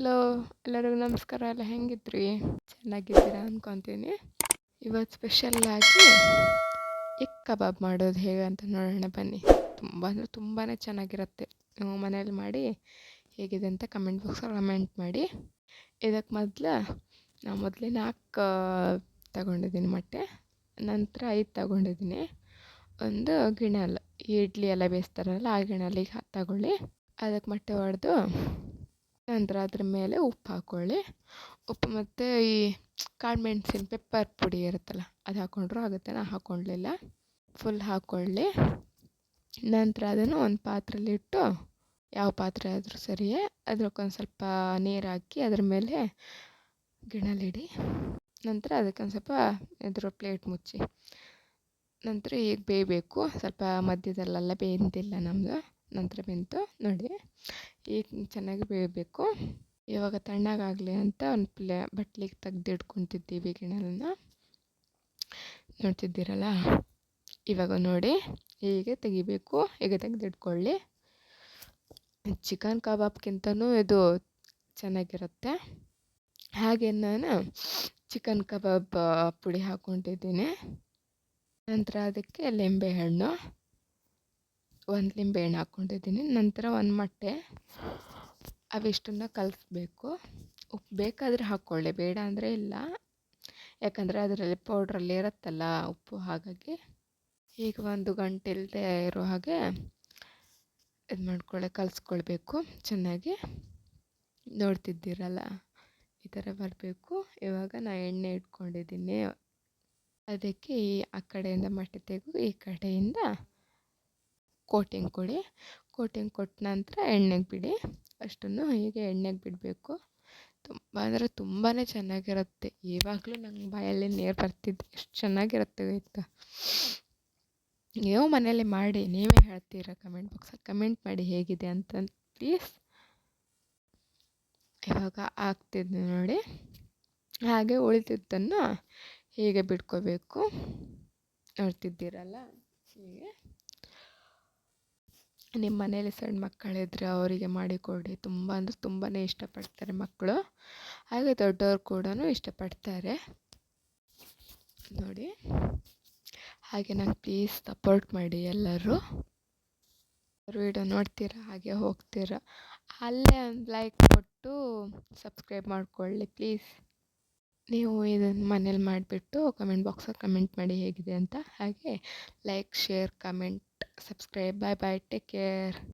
Hello, ಎಲ್ಲರಿಗೂ ನಮಸ್ಕಾರ. ಎಲ್ಲ ಹೆಂಗಿದ್ರಿ? ಚೆನ್ನಾಗಿದ್ದೀರಾ ಅಂದ್ಕೊತೀನಿ ಇವತ್ತು ಸ್ಪೆಷಲ್ಲಾಗಿ ಎಗ್ ಕಬಾಬ್ ಮಾಡೋದು ಹೇಗೆ ಅಂತ ನೋಡೋಣ ಬನ್ನಿ. ತುಂಬ ಅಂದರೆ ತುಂಬಾ ಚೆನ್ನಾಗಿರುತ್ತೆ. ನೀವು ಮನೇಲಿ ಮಾಡಿ ಹೇಗಿದೆ ಅಂತ ಕಮೆಂಟ್ ಬಾಕ್ಸಲ್ಲಿ ಕಮೆಂಟ್ ಮಾಡಿ. ಇದಕ್ಕೆ ಮೊದಲು ನಾನು ಮೊದಲೇ ನಾಲ್ಕು ತಗೊಂಡಿದ್ದೀನಿ ಮೊಟ್ಟೆ, ನಂತರ ಐದು ತಗೊಂಡಿದ್ದೀನಿ. ಒಂದು ಗಿಣಲ್ ಇಡ್ಲಿ ಎಲ್ಲ ಬೇಯಿಸ್ತಾರಲ್ಲ, ಆ ಗಿಣಲಿಗೆ ತಗೊಳ್ಳಿ. ಅದಕ್ಕೆ ಮೊಟ್ಟೆ ಒಡೆದು ನಂತರ ಅದ್ರ ಮೇಲೆ ಉಪ್ಪು ಹಾಕ್ಕೊಳ್ಳಿ ಉಪ್ಪು ಮತ್ತು ಈ ಕಾಳು ಮೆಣ್ಸಿನ ಪೆಪ್ಪರ್ ಪುಡಿ ಇರುತ್ತಲ್ಲ, ಅದು ಹಾಕ್ಕೊಂಡ್ರೂ ಆಗುತ್ತೆ. ನಾನು ಹಾಕ್ಕೊಳ್ಳಿಲ್ಲ ಫುಲ್ ಹಾಕ್ಕೊಳ್ಳಿ ನಂತರ ಅದನ್ನು ಒಂದು ಪಾತ್ರೆಲಿಟ್ಟು ಯಾವ ಪಾತ್ರೆ ಆದರೂ ಸರಿಯೇ ಅದಕ್ಕೊಂದು ಸ್ವಲ್ಪ ನೀರು ಹಾಕಿ ಅದ್ರ ಮೇಲೆ ಗಿಣಲಿಡಿ. ನಂತರ ಅದಕ್ಕೊಂದು ಸ್ವಲ್ಪ ಇದ್ರ ಪ್ಲೇಟ್ ಮುಚ್ಚಿ. ನಂತರ ಈಗ ಬೇಯಬೇಕು. ಸ್ವಲ್ಪ ಮಧ್ಯದಲ್ಲೆಲ್ಲ ಬೇಯ್ದಿಲ್ಲ ನಮ್ಮದು ನಂತರ ಬೆಂತು. ನೋಡಿ, ಈಗ ಚೆನ್ನಾಗಿ ಬೇಯಬೇಕು. ಇವಾಗ ತಣ್ಣಗಾಗಲಿ ಅಂತ ಒಂದು ಪ್ಲೇ, ಬಟ್ಲಿಗೆ ತೆಗ್ದಿಟ್ಕೊತಿದ್ದೀವಿ ಗಿಣಲನ್ನ. ನೋಡ್ತಿದ್ದೀರಲ್ಲ? ಇವಾಗ ನೋಡಿ, ಹೀಗೆ ತೆಗಿಬೇಕು. ಹೀಗೆ ತೆಗೆದಿಟ್ಕೊಳ್ಳಿ ಚಿಕನ್ ಕಬಾಬ್ಗಿಂತನೂ ಇದು ಚೆನ್ನಾಗಿರುತ್ತೆ. ಹಾಗೆ ನಾನು ಚಿಕನ್ ಕಬಾಬ್ ಪುಡಿ ಹಾಕ್ಕೊಂಡಿದ್ದೀನಿ. ನಂತರ ಅದಕ್ಕೆ ಲಿಂಬೆಹಣ್ಣು ಒಂದು ಲಿಂಬೆಹಣ್ಣು ಹಾಕ್ಕೊಂಡಿದ್ದೀನಿ ನಂತರ ಒಂದು ಮೊಟ್ಟೆ. ಅವಿಷ್ಟನ್ನು ಕಲಿಸ್ಬೇಕು. ಉಪ್ಪು ಬೇಕಾದರೆ ಹಾಕ್ಕೊಳ್ಳಿ ಬೇಡ ಅಂದರೆ ಇಲ್ಲ. ಯಾಕಂದರೆ ಅದರಲ್ಲಿ ಪೌಡ್ರಲ್ಲಿ ಇರುತ್ತಲ್ಲ ಉಪ್ಪು, ಹಾಗಾಗಿ ಈಗ ಒಂದು ಗಂಟೆ ಇಲ್ಲದೆ ಇರೋ ಹಾಗೆ ಇದು ಮಾಡ್ಕೊಳ್ಳಿ, ಕಲಿಸ್ಕೊಳ್ಬೇಕು. ಚೆನ್ನಾಗಿ ನೋಡ್ತಿದ್ದೀರಲ್ಲ? ಈ ಥರ ಬರಬೇಕು. ಇವಾಗ ನಾನು ಎಣ್ಣೆ ಇಟ್ಕೊಂಡಿದ್ದೀನಿ. ಅದಕ್ಕೆ ಈ ಆ ಕಡೆಯಿಂದ ಮೊಟ್ಟೆ ತೆಗೆದು ಈ ಕಡೆಯಿಂದ ಕೋಟಿಂಗ್ ಕೊಡಿ. ಕೋಟಿಂಗ್ ಕೊಟ್ಟ ನಂತರ ಎಣ್ಣೆಗೆ ಬಿಡಿ. ಅಷ್ಟನ್ನು ಹೀಗೆ ಎಣ್ಣೆಗೆ ಬಿಡಬೇಕು. ತುಂಬ ಅಂದರೆ ತುಂಬಾ ಚೆನ್ನಾಗಿರುತ್ತೆ. ಇವಾಗಲೂ ನಂಗೆ ಬಾಯಲ್ಲಿ ನೀರು ಬರ್ತಿದ್ದೆ ಎಷ್ಟು ಚೆನ್ನಾಗಿರುತ್ತೆ ಗೊತ್ತಾ? ನೀವು ಮನೇಲಿ ಮಾಡಿ. ನೀವೇ ಹೇಳ್ತೀರಾ ಕಮೆಂಟ್ ಬಾಕ್ಸಲ್ಲಿ ಕಮೆಂಟ್ ಮಾಡಿ ಹೇಗಿದೆ ಅಂತ ಪ್ಲೀಸ್ ಇವಾಗ ಆಗ್ತಿದ್ದೆ ನೋಡಿ. ಹಾಗೆ ಉಳಿದಿದ್ದನ್ನು ಹೀಗೆ ಬಿಟ್ಕೋಬೇಕು. ನೋಡ್ತಿದ್ದೀರಲ್ಲ? ಹೀಗೆ. ನಿಮ್ಮ ಮನೇಲಿ ಸಣ್ಣ ಮಕ್ಕಳಿದ್ರೆ ಅವರಿಗೆ ಮಾಡಿಕೊಡಿ ತುಂಬ ಅಂದರೆ ತುಂಬಾ ಇಷ್ಟಪಡ್ತಾರೆ ಮಕ್ಕಳು. ಹಾಗೆ ದೊಡ್ಡವ್ರು ಕೂಡ ಇಷ್ಟಪಡ್ತಾರೆ. ನೋಡಿ. ಹಾಗೆ ನಂಗೆ ಪ್ಲೀಸ್ ಸಪೋರ್ಟ್ ಮಾಡಿ ಎಲ್ಲರೂ. ವಿಡಿಯೋ ನೋಡ್ತೀರಾ? ಹಾಗೆ ಹೋಗ್ತೀರಾ? ಅಲ್ಲೇ ಒಂದು ಲೈಕ್ ಕೊಟ್ಟು ಸಬ್ಸ್ಕ್ರೈಬ್ ಮಾಡಿಕೊಳ್ಳಿ ಪ್ಲೀಸ್ ನೀವು ಇದನ್ನು ಮನೇಲಿ ಮಾಡಿಬಿಟ್ಟು ಕಮೆಂಟ್ ಬಾಕ್ಸಲ್ಲಿ ಕಮೆಂಟ್ ಮಾಡಿ ಹೇಗಿದೆ ಅಂತ. ಹಾಗೆ like share comment subscribe. Bye bye take care.